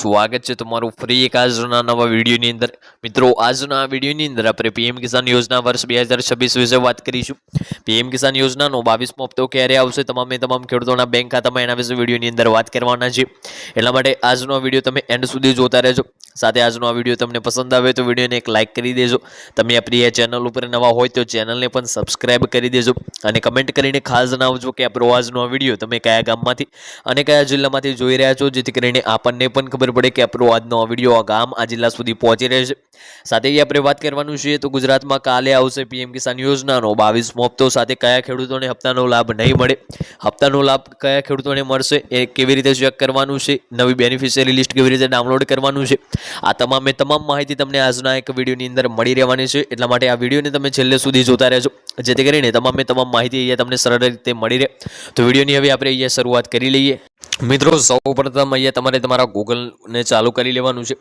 સ્વાગત છે તમારું ફ્રી એક આજના નવા વિડીયોની અંદર. મિત્રો, આજના વિડીયોની અંદર આપણે પીએમ કિસાન યોજના વર્ષ બે હજાર છવ્વીસ વિશે વાત કરીશું. પીએમ કિસાન યોજનાનો બાવીસમો હપ્તો ક્યારે આવશે તમામે તમામ ખેડૂતોના બેંક ખાતામાં એના વિશે વિડીયોની અંદર વાત કરવાના છે. એટલા માટે આજનો વીડિયો તમે એન્ડ સુધી જોતા રહેજો. સાથે આજનો આ વીડિયો તમને પસંદ આવે તો વિડીયોને એક લાઇક કરી દેજો. તમે આપણી આ ચેનલ ઉપર નવા હોય તો ચેનલને પણ સબસ્ક્રાઇબ કરી દેજો અને કમેન્ટ કરીને ખાસ જણાવજો કે આપણો આજનો આ વીડિયો તમે કયા ગામમાંથી અને કયા જિલ્લામાંથી જોઈ રહ્યા છો, જેથી કરીને આપણને પણ ખબર પડે કે આપણો આજનો વીડિયો આ ગામ, આ જિલ્લા સુધી પહોંચી રહેશે સાથે આપણે વાત કરવાનું છે તો ગુજરાતમાં કાલે આવશે પીએમ કિસાન યોજનાનો બાવીસમો હપ્તો સાથે કયા ખેડૂતોને હપ્તાનો લાભ નહીં મળે? હપ્તાનો લાભ કયા ખેડૂતોને મળશે? એ કેવી રીતે ચેક કરવાનું છે? નવી બેનિફિશિયરી લિસ્ટ કેવી રીતે ડાઉનલોડ કરવાનું છે? આ તમામે તમામ માહિતી તમને આજના એક વિડીયોની અંદર મળી રહેવાની છે. એટલા માટે આ વિડીયોને તમે છેલ્લે સુધી જોતા રહેજો. જેથી કરીને તમામે તમામ માહિતી અહીંયા તમને સરળ રીતે મળી રહે. તો વિડીયોની હવે આપણે અહીંયા શરૂઆત કરી લઈએ. મિત્રો, સૌપ્રથમ અહીંયા તમારે તમારા ગૂગલને ચાલુ કરી લેવાનું છે.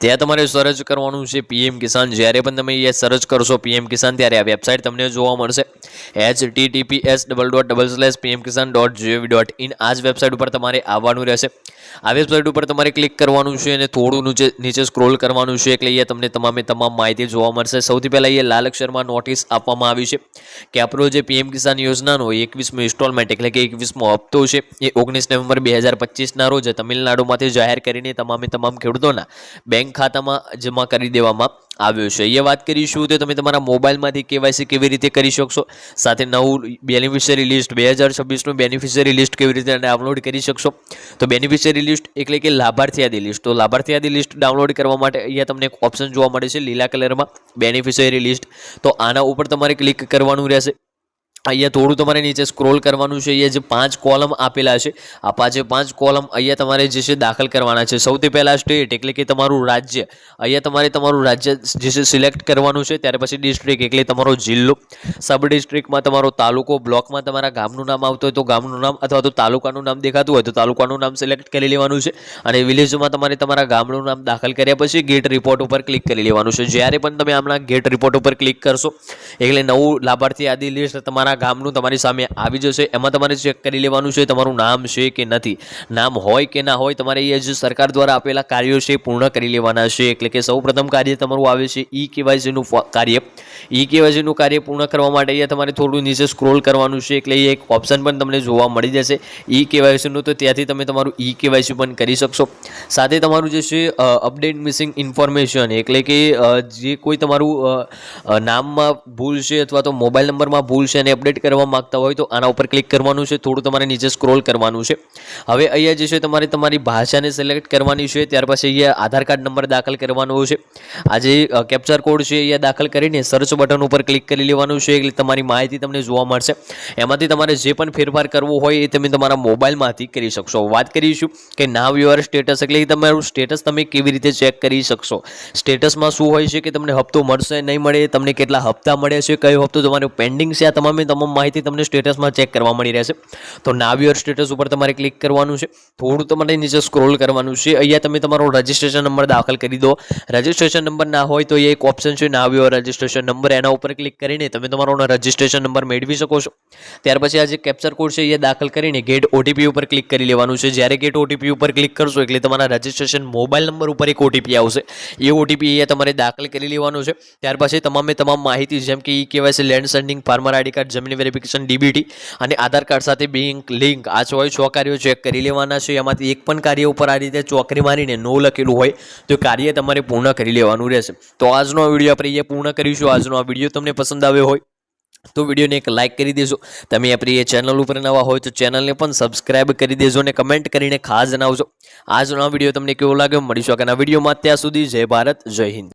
ત્યાં તમારે સર્ચ કરવાનું છે પીએમ કિસાન જ્યારે પણ તમે અહીંયા સર્ચ કરશો પીએમ કિસાન ત્યારે આ વેબસાઇટ તમને જોવા મળશે. H TTPS double dot double slash PM Kisan dot GOV dot in આ જ વેબસાઇટ ઉપર તમારે આવવાનું રહેશે. આ વેબસાઇટ ઉપર તમારે ક્લિક કરવાનું છે અને થોડું નીચે નીચે સ્ક્રોલ કરવાનું છે એટલે અહીંયા તમને તમામે તમામ માહિતી જોવા મળશે. સૌથી પહેલાં અહીંયા લાલ અક્ષરમાં નોટિસ આપવામાં આવી છે કે આપણો જે પીએમ કિસાન યોજનાનો એકવીસમો ઇન્સ્ટોલમેન્ટ એટલે કે એકવીસમો હપ્તો છે એ ઓગણીસ નવેમ્બર બે હજાર પચીસના રોજ તમિલનાડુમાંથી જાહેર કરીને તમામે તમામ ખેડૂતોના બેંક ખાતામાં જમા કરી દેવામાં આવ્યો છે એ વાત કરીશું તો તમે તમારા મોબાઈલમાંથી કેવાયસી કેવી રીતે કરી શકશો? સાથે નવું બેનિફિશિયરી લિસ્ટ બે હજાર છવ્વીસનું બેનિફિશિયરી લિસ્ટ કેવી રીતે ડાઉનલોડ કરી શકશો? તો બેનિફિશિયરી લિસ્ટ એટલે કે લાભાર્થી યાદી લિસ્ટ તો લાભાર્થી યાદી લિસ્ટ ડાઉનલોડ કરવા માટે અહીંયા તમને એક ઓપ્શન જોવા મળે છે લીલા કલરમાં બેનિફિશિયરી લિસ્ટ તો આના ઉપર તમારે ક્લિક કરવાનું રહેશે. અહીંયા થોડું તમારે નીચે સ્ક્રોલ કરવાનું છે. અહીંયા જે પાંચ કોલમ આપેલા છે આ પાંચે પાંચ કોલમ અહીંયા તમારે જે છે દાખલ કરવાના છે. સૌથી પહેલાં સ્ટેટ એટલે કે તમારું રાજ્ય. અહીંયા તમારે તમારું રાજ્ય જે છે સિલેક્ટ કરવાનું છે, ત્યાર પછી ડિસ્ટ્રિક્ટ એટલે તમારો જિલ્લો. સબ ડિસ્ટ્રિક્ટમાં તમારો તાલુકો બ્લોકમાં તમારા ગામનું નામ આવતું હોય તો ગામનું નામ અથવા તો તાલુકાનું નામ દેખાતું હોય તો તાલુકાનું નામ સિલેક્ટ કરી લેવાનું છે. અને વિલેજમાં તમારે તમારા ગામનું નામ દાખલ કર્યા પછી ગેટ રિપોર્ટ ઉપર ક્લિક કરી લેવાનું છે. જ્યારે પણ તમે હમણાં ગેટ રિપોર્ટ ઉપર ક્લિક કરશો, એટલે નવું લાભાર્થી યાદી લિસ્ટ તમારા ગામનું તમારી સામે આવી જશે. એમાં તમારે ચેક કરી લેવાનું છે તમારું નામ છે કે નથી. નામ હોય કે ના હોય તમારે એ જે સરકાર દ્વારા આપેલા કાર્યો છે પૂર્ણ કરી લેવાના છે. એટલે કે સૌપ્રથમ કાર્ય તમારું આવે છે ઈ કેવાયસીનું કાર્ય. ઈ કેવાયસીનું કાર્ય પૂર્ણ કરવા માટે અહીંયા તમારે થોડું નીચે સ્ક્રોલ કરવાનું છે. એટલે એક ઓપ્શન પણ તમને જોવા મળી જશે. ઈ કેવાયસીનું તો ત્યાંથી તમે તમારું ઈ કેવાયસી પણ કરી શકશો. સાથે તમારું જે છે અપડેટ મિસિંગ ઇન્ફોર્મેશન એટલે કે જે કોઈ તમારું નામમાં ભૂલ છે અથવા તો મોબાઈલ નંબરમાં ભૂલ છે અને અપડેટ કરવા માગતા હોય તો આના ઉપર ક્લિક કરવાનું છે. થોડું તમારે નીચે સ્ક્રોલ કરવાનું છે. હવે અહીંયા જે છે તમારે તમારી ભાષાને સિલેક્ટ કરવાની છે. ત્યાર પછી અહીંયા આધાર કાર્ડ નંબર દાખલ કરવાનો છે. આ જે કેપ્ચર કોડ છે અહીંયા દાખલ કરીને સર્ચ બટન ઉપર ક્લિક કરી લેવાનું છે. એટલે તમારી માહિતી તમને જોવા મળશે. એમાંથી તમારે જે પણ ફેરફાર કરવો હોય એ તમે તમારા મોબાઈલમાંથી કરી શકશો. વાત કરીશું કે નાવ યોર સ્ટેટસ એટલે તમારું સ્ટેટસ તમે કેવી રીતે ચેક કરી શકશો. સ્ટેટસમાં શું હોય છે કે તમને હપ્તો મળશે, નહીં મળે, તમને કેટલા હપ્તા મળે છે, કયો હપ્તો તમારો પેન્ડિંગ છે, આ તમામે તમામ માહિતી તમને સ્ટેટસમાં ચેક કરવા મળી રહેશે. તો નાવ સ્ટેટસ ઉપર તમારે ક્લિક કરવાનું છે. થોડું તમારે નીચે સ્ક્રોલ કરવાનું છે. અહીંયા તમે તમારો રજિસ્ટ્રેશન નંબર દાખલ કરી દો. રજિસ્ટ્રેશન નંબર ના હોય તો એક ઓપ્શન છે નાવ રજિસ્ટ્રેશન નંબર એના ઉપર ક્લિક કરીને તમે તમારો રજિસ્ટ્રેશન નંબર મેળવી શકો છો. ત્યાર પછી આ જે કેપ્ચર કોડ છે, એ દાખલ કરીને ગેટ ઓટીપી ઉપર ક્લિક કરી લેવાનું છે. જ્યારે ગેટ ઓટીપી ઉપર ક્લિક કરશો, એટલે તમારા રજિસ્ટ્રેશન મોબાઈલ નંબર ઉપર એક ઓટીપી આવશે. એ ઓટીપી એ તમારે દાખલ કરી લેવાનું છે. ત્યાર પછી તમામે તમામ માહિતી, જેમ કે E KYC land seeding farmer ID card જમીન વેરિફિકેશન ડીબીટી અને આધાર કાર્ડ સાથે બેંક લિંક આ છો છ કાર્યો ચેક કરી લેવાના છે. એમાંથી એક પણ કાર્ય ઉપર આ રીતે ચોકરી મારીને નો લખેલું હોય તો કાર્ય તમારે પૂર્ણ કરી લેવાનું રહેશે. તો આજનો વીડિયો આપણે એ પૂર્ણ કરીશું. આજનો આ વીડિયો તમને પસંદ આવ્યો હોય તો વિડીયોને એક લાઇક કરી દેજો. તમે આપણી એ ચેનલ ઉપર નવા હોય તો ચેનલને પણ સબસ્ક્રાઇબ કરી દેજો અને કમેન્ટ કરીને ખાસ જણાવજો. આજનો આ વીડિયો તમને કેવો લાગ્યો? મળીશું આગળના વિડીયોમાં ત્યાં સુધી જય ભારત, જય હિન્દ.